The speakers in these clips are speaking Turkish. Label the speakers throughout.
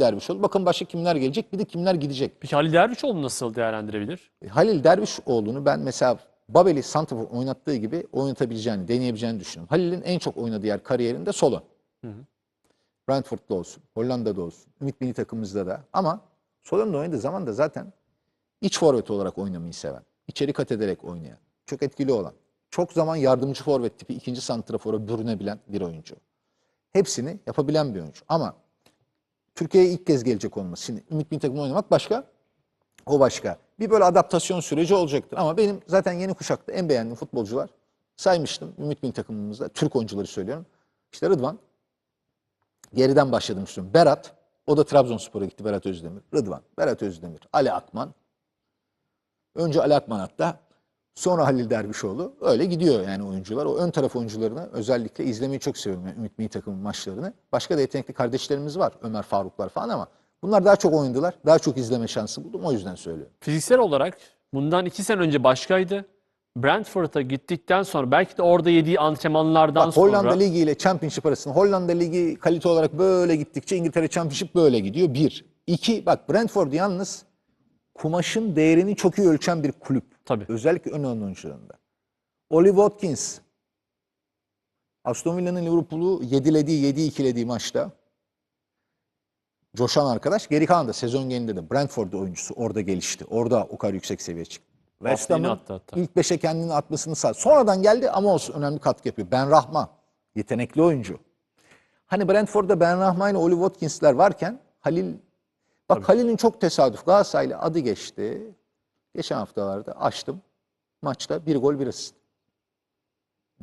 Speaker 1: Dervişoğlu. Bakın başka kimler gelecek bir de kimler gidecek.
Speaker 2: Peki Halil Dervişoğlu nasıl değerlendirebilir?
Speaker 1: Halil Dervişoğlu'nu ben mesela Babel'i Santrafor oynattığı gibi oynatabileceğini, deneyebileceğini düşünüyorum. Halil'in en çok oynadığı yer kariyerinde solo. Brentford'da olsun, Hollanda'da olsun, Ümit Milli takımımızda da. Ama Solon'da oynadığı zaman da zaten iç forvet olarak oynamayı seven, içeri kat ederek oynayan, çok etkili olan, çok zaman yardımcı forvet tipi ikinci santrafora bürünebilen bir oyuncu. Hepsini yapabilen bir oyuncu. Ama Türkiye'ye ilk kez gelecek olması. Şimdi Ümit Milli takımda oynamak başka, o başka. Bir böyle adaptasyon süreci olacaktır. Ama benim zaten yeni kuşakta en beğendiğim futbolcular saymıştım. Ümit Milli takımımızda. Türk oyuncuları söylüyorum. İşte Rıdvan. Geriden başladım istiyorum. Berat. O da Trabzonspor'a gitti Berat Özdemir. Rıdvan, Berat Özdemir, Ali Akman. Önce Ali Akman hatta. Sonra Halil Dervişoğlu. Öyle gidiyor yani oyuncular. O ön taraf oyuncularını özellikle izlemeyi çok seviyorum. Yani Ümit Milli takımın maçlarını. Başka da yetenekli kardeşlerimiz var. Ömer Faruklar falan ama bunlar daha çok oynadılar. Daha çok izleme şansı buldum. O yüzden söylüyorum.
Speaker 2: Fiziksel olarak bundan iki sene önce başkaydı. Brentford'a gittikten sonra belki de orada yediği antrenmanlardan
Speaker 1: Bak,
Speaker 2: sonra
Speaker 1: Hollanda Ligi ile Championship arasında Hollanda Ligi kalite olarak böyle gittikçe İngiltere Championship böyle gidiyor. Bir. İki. Bak Brentford yalnız kumaşın değerini çok iyi ölçen bir kulüp.
Speaker 2: Tabii.
Speaker 1: Özellikle ön oyuncularında. Oli Watkins. Aston Villa'nın Liverpool'u yedilediği, yedi ikilediği maçta coşan arkadaş. Geri kalan da sezon genelinde de Brentford oyuncusu orada gelişti. Orada o kadar yüksek seviye çıktı. West Ham'ın ilk beşe kendini atmasını sağladı. Sonradan geldi ama olsun önemli katkı yapıyor. Ben Rahma. Yetenekli oyuncu. Hani Brentford'da Ben Rahma ile Oli Watkins'ler varken Halil Bak Halil'in çok tesadüf. Galatasaray'la adı geçti. Geçen haftalarda açtım. Maçta bir gol bir asist.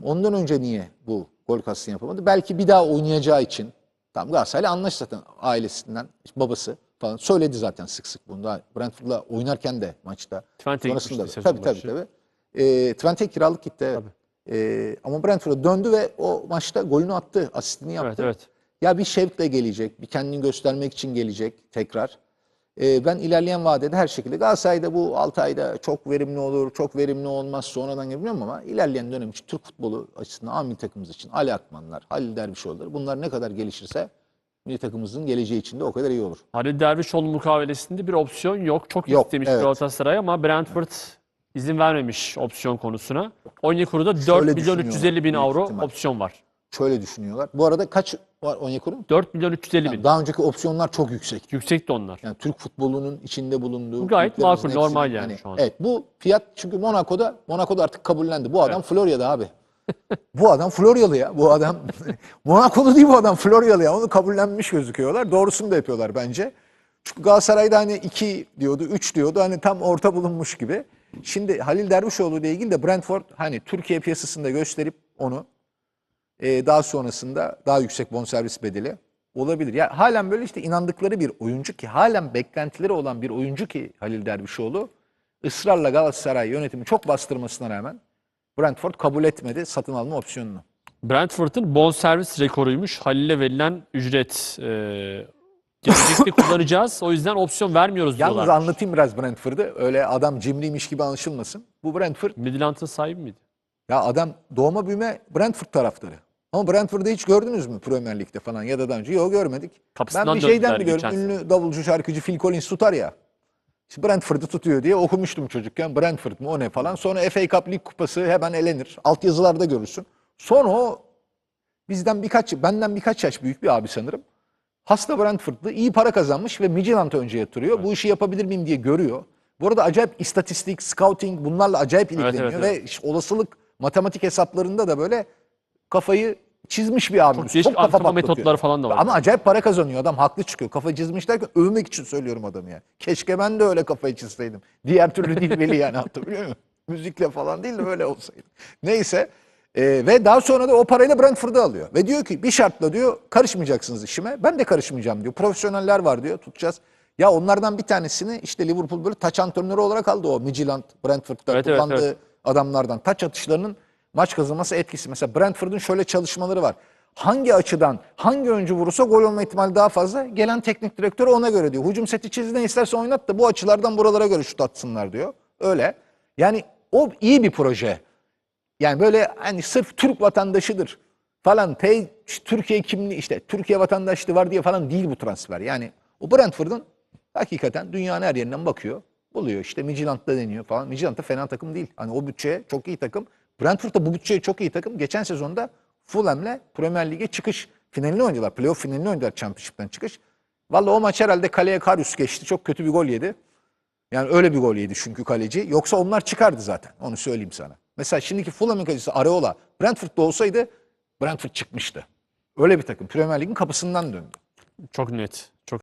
Speaker 1: Ondan önce niye bu gol kastını yapamadı? Belki bir daha oynayacağı için. Tam Galatasaray'la anlaş zaten ailesinden, babası falan. Söyledi zaten sık sık bunu. Daha Brentford'la oynarken de maçta.
Speaker 2: Twente
Speaker 1: Sonrasında da. Tabii tabii tabii. Ee, Twente kiralık gitti. evet. Ee, ama Brentford'a döndü ve o maçta golünü attı. Asistini yaptı.
Speaker 2: Evet evet.
Speaker 1: Ya bir şevkle gelecek, bir kendini göstermek için gelecek tekrar. Ee, ben ilerleyen vadede her şekilde Galatasaray'da bu 6 ayda çok verimli olur, çok verimli olmaz sonradan bilmiyorum ama ilerleyen dönem için Türk futbolu açısından A milli takımımız için Ali Akmanlar, Halil Dervişoğulları bunlar ne kadar gelişirse milli takımımızın geleceği için de o kadar iyi olur.
Speaker 2: Halil Dervişoğlu mukavelesinde bir opsiyon yok. Çok
Speaker 1: Yok,
Speaker 2: istemiş
Speaker 1: evet.
Speaker 2: Galatasaray ama Brentford izin vermemiş opsiyon konusuna. Onyekuru'da 4
Speaker 1: Şöyle
Speaker 2: milyon
Speaker 1: düşünüyorlar,
Speaker 2: 350 bin
Speaker 1: büyük
Speaker 2: avro
Speaker 1: ihtimal.
Speaker 2: opsiyon var.
Speaker 1: Şöyle düşünüyorlar. Bu arada kaç var Onyekuru'nun?
Speaker 2: 4 milyon 350 bin.
Speaker 1: Daha önceki opsiyonlar çok yüksek.
Speaker 2: Yüksek de onlar.
Speaker 1: Yani Türk futbolunun içinde bulunduğu...
Speaker 2: Bu gayet makul, normal
Speaker 1: hepsinin-
Speaker 2: yani şu an.
Speaker 1: Evet bu fiyat çünkü Monaco'da Monaco'da artık kabullendi. Bu adam Florya'da abi. bu adam Floryalı ya. Bu adam Monaco'lu değil bu adam Floryalı ya. Onu kabullenmiş gözüküyorlar. Doğrusunu da yapıyorlar bence. Çünkü Galatasaray'da hani 2 diyordu, 3 diyordu. Hani tam orta bulunmuş gibi. Şimdi Halil Dervişoğlu ile ilgili de Brentford hani Türkiye piyasasında gösterip onu e, daha sonrasında daha yüksek bonservis bedeli olabilir. Ya halen böyle işte inandıkları bir oyuncu ki halen beklentileri olan bir oyuncu ki Halil Dervişoğlu ısrarla Galatasaray yönetimi çok bastırmasına rağmen Brentford kabul etmedi satın alma opsiyonunu.
Speaker 2: Brentford'un bonservis rekoruymuş. Halil'e verilen ücret e, gelecekte kullanacağız. O yüzden opsiyon vermiyoruz
Speaker 1: Yalnız
Speaker 2: diyorlar.
Speaker 1: anlatayım biraz Brentford'u. Öyle adam cimriymiş gibi anlaşılmasın. Bu Brentford
Speaker 2: Midland'ın sahibi miydi?
Speaker 1: ya adam doğma büyüme Brentford taraftarı. Ama Brentford'u hiç gördünüz mü Premier Lig'de falan ya da daha önce? Yok görmedik.
Speaker 2: Kapısından
Speaker 1: ben bir şeyden biliyorum. Ünlü davulcu şarkıcı Phil Collins tutar ya. İşte Brentford'u tutuyor diye okumuştum çocukken. Brentford mu o ne falan. Sonra FA Cup Lig Kupası hemen elenir. Altyazılarda görürsün. Sonra o bizden birkaç, benden birkaç yaş büyük bir abi sanırım. Hasta Brentford'lı iyi para kazanmış ve Midtjylland'a önce yatırıyor. Bu işi yapabilir miyim diye görüyor. Bu arada acayip istatistik, scouting bunlarla acayip ilgileniyor
Speaker 2: evet,
Speaker 1: ve işte olasılık matematik hesaplarında da böyle kafayı çizmiş bir abimiz.
Speaker 2: değişik
Speaker 1: kafa
Speaker 2: antrenman
Speaker 1: patlatıyor.
Speaker 2: metotları falan da var.
Speaker 1: Ama acayip para kazanıyor adam haklı çıkıyor. Kafa çizmiş derken övmek için söylüyorum adamı ya. Keşke ben de öyle kafayı çizseydim. Diğer türlü değil veli yani hatırlıyor musun? Müzikle falan değil de öyle olsaydı. Neyse. Ee, ve daha sonra da o parayla Brentford'u alıyor. Ve diyor ki bir şartla diyor karışmayacaksınız işime. Ben de karışmayacağım diyor. Profesyoneller var diyor tutacağız. Ya onlardan bir tanesini işte Liverpool böyle taç antrenörü olarak aldı o Midtjylland Brentford'da
Speaker 2: Evet, evet,
Speaker 1: kullandığı
Speaker 2: evet.
Speaker 1: adamlardan. Taç atışlarının maç kazanması etkisi. Mesela Brentford'un şöyle çalışmaları var. Hangi açıdan hangi oyuncu vurursa gol olma ihtimali daha fazla. Gelen teknik direktör ona göre diyor. Hücum seti çiz ne isterse oynat da bu açılardan buralara göre şut atsınlar diyor. Öyle. Yani o iyi bir proje. Yani böyle hani sırf Türk vatandaşıdır falan. Te, Türkiye kimliği işte Türkiye vatandaşlığı var diye falan değil bu transfer. Yani O Brentford'un hakikaten dünyanın her yerinden bakıyor. Buluyor işte Midtjylland'da deniyor falan. Midtjylland da fena takım değil. Hani o bütçeye çok iyi takım. Brentford da bu bütçeye çok iyi takım. Geçen sezonda Fulham'le Premier Lig'e çıkış finalini oynadılar. Playoff finalini oynadılar Championship'ten çıkış. Vallahi o maç herhalde kaleye Karius geçti. Çok kötü bir gol yedi. Yani öyle bir gol yedi çünkü kaleci. Yoksa onlar çıkardı zaten. Onu söyleyeyim sana. Mesela şimdiki Fulham'ın kalecisi Areola Brentford'da olsaydı Brentford çıkmıştı. Öyle bir takım. Premier Lig'in kapısından döndü.
Speaker 2: Çok net. Çok